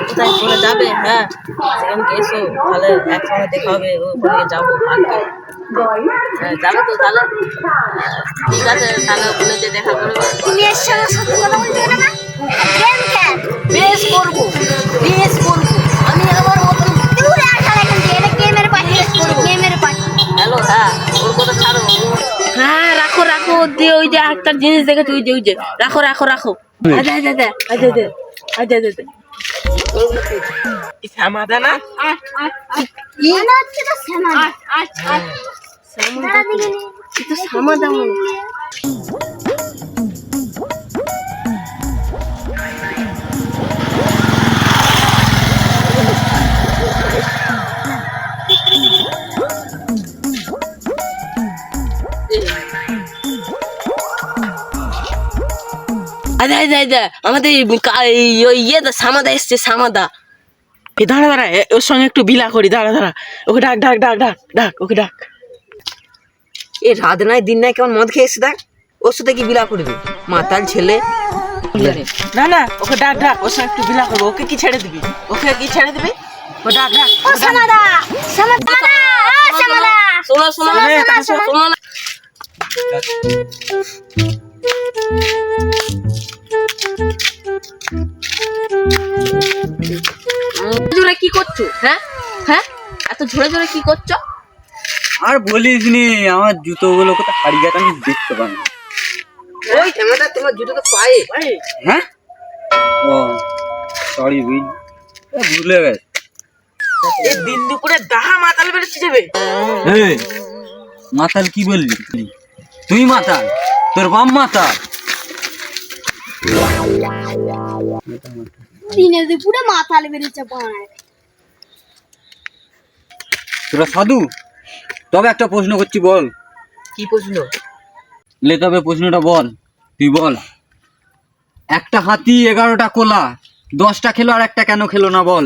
কোথায় করে যাবে? হ্যাঁ সেখানকে এসো তাহলে একসঙ্গে দেখা হবে ওখানে যাব পার্কে হ্যাঁ, যাবে তো তাহলে। হ্যাঁ, ঠিক আছে তাহলে ওখানে যে দেখা করবে তুমি এর সঙ্গে সত্যি কথা বলতে না? বেশ করব বেশ করব। আমি আমার মতন দূরে আসা এখান থেকে এটা গেমের পার্টি গেমের পার্টি। হ্যালো হ্যাঁ ওর কথা ছাড়ো হ্যাঁ রাখো রাখো দিয়ে ওই যে একটা জিনিস দেখেছি ওই যে ওই যে। রাখো রাখো রাখো। আচ্ছা আচ্ছা আচ্ছা আচ্ছা আচ্ছা আচ্ছা আচ্ছা। শ্যামাদা না? হচ্ছে তো শ্যামা দাঁড়া দিকে নিয়ে তো শ্যামাদা আচ্ছা আচ্ছা আচ্ছা আমাদের এই ওই ইয়ে দা সামাদা এসছে সামাদা। এ দাঁড়া দাঁড়া ওর সঙ্গে একটু বিলা করি দাঁড়া দাঁড়া। ওকে ডাক ডাক ডাক ডাক ডাক ওকে ডাক। এ রাত নাই দিন নাই কেমন মদ খেয়ে এসে দেখ। ওর সাথে কি বিলা করবি? মাতাল ছেলে। না না ওকে ডাক ডাক ওর সঙ্গে একটু বিলা করব। ওকে কি ছেড়ে দিবি? ওকে কি ছেড়ে দিবি? ও ডাক ডাক ও শ্যামাদা ও শ্যামাদা শোনো শোনো শোনো, শোনো, জোরে কি করছ? হ্যাঁ? হ্যাঁ? এত ঝোরে ঝোরে কি করছ? আর বলিস নি আমার জুতোগুলো কোথায় হারিয়ে গেছে আমি দেখতে পাই না। ওই ক্যামেরাটা তোমার জুতো তো পায়ে। হ্যাঁ? ও সরি বুঝ ভুলে গেছে। এই দিন দুপুরে দাহা মাতাল বেড়েছে যাবে এই মাতাল কি বললি? তুই মাতাল তোর বাম মাতাল। দিনে দুপুরে মাথাল বেরিয়েছে পাড়ায় তোরা সাধু? তবে একটা প্রশ্ন করছি বল। কি প্রশ্ন? লে তবে প্রশ্নটা বল তুই বল। একটা হাতি এগারোটা কোলা দশটা খেলো আর একটা কেন খেলো না বল?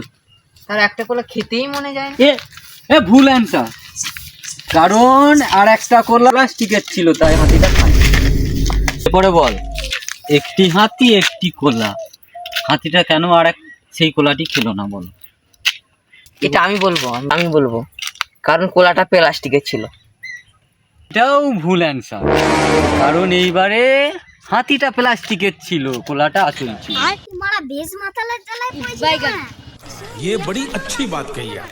তার একটা করে খেতেই মনে যায় এ এ ভুল অ্যান্সার কারণ আর একটা কোলা প্লাস্টিকের ছিল তাই হাতিটা খায় এরপরে বল। একটি হাতি একটি কোলা হাতিটা কেন আর এক সেই কোলাটি খেলো না বল এটা আমি বলবো আমি- আমি বলবো কারণ কোলাটা প্লাস্টিকের ছিল এটাও ভুল অ্যান্সার কারণ এইবারে হাতিটা প্লাস্টিকের ছিল কোলাটা আসল ছিল মারা বেশ মাথালের জ্বালায় পড়েছে না ये बड़ी अच्छी बात कही आप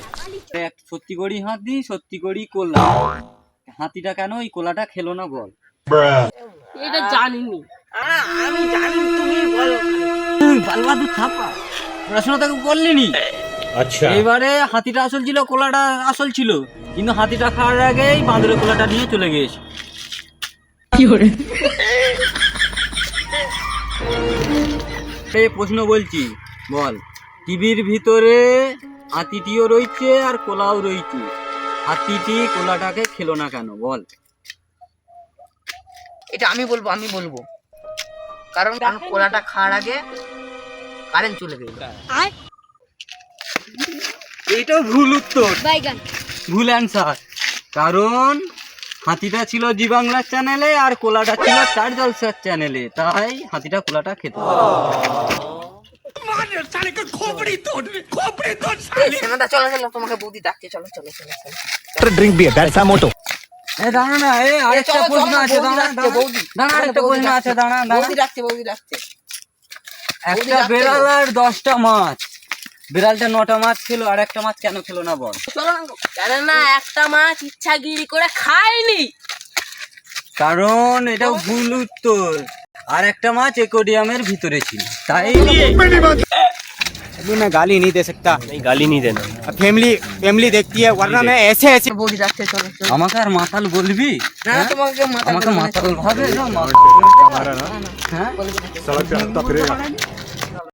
এক সত্যি করি হাতি সত্যি করি কোলা হাতিটা কেন ওই কোলাটা খেলো না বল এটা জানিনি আমি জানি তুমি বলো। পড়াশোনা তাকে করলেনি। আচ্ছা। এবারে হাতিটা আসল ছিল কোলাটা আসল ছিল। কিন্তু হাতিটা খাওয়ার আগেই বাঁদরের কোলাটা নিয়ে চলে গিয়েছে। কি করে? এই প্রশ্ন বলছি বল টিভির ভিতরে হাতিটিও রয়েছে আর কোলাও রয়েছে। হাতিটি কোলাটাকে খেলো না কেন বল। এটা আমি বলব আমি বলব। কারণ কারণ খাওয়ার আগে কারেন্ট চলে গেল এইটাও ভুল উত্তর ভুল কারণ হাতিটা ছিল জি বাংলার চ্যানেলে আর কোলাটা ছিল চার জলসার চ্যানেলে তাই হাতিটা কোলাটা খেত তোমাকে বৌদি ডাকছে চলো চলো চলো ড্রিঙ্ক বিয়ে মোটো এ দাঁড়া না এ আরেকটা প্রশ্ন আছে দাঁড়া দাঁড়া আরেকটা প্রশ্ন আছে দাঁড়া দাঁড়া বৌদি বৌদি ডাকছে। একটা বেড়াল আর দশটা মাছ। বিড়ালটা নটা মাছ খেলো আর একটা মাছ কেন খেলো না বল? চলো না না একটা মাছ ইচ্ছাগিরি করে খায়নি। কারণ এটা ভুল উত্তর। আর একটা মাছ একোডিয়ামের ভিতরে ছিল। তাই अभी मैं गाली नहीं दे सकता नहीं गाली नहीं देना अब फैमिली फैमिली देखती है वरना मैं ऐसे ऐसे বৌদি ডাকছে চলো চলো আমাকে আর মাতাল বলবি না হ্যাঁ? তোমাকে মাথা আমাকে মাতাল ভাবে না মাতাল হ্যাঁ सड़क पे हफ्ता फिरेगा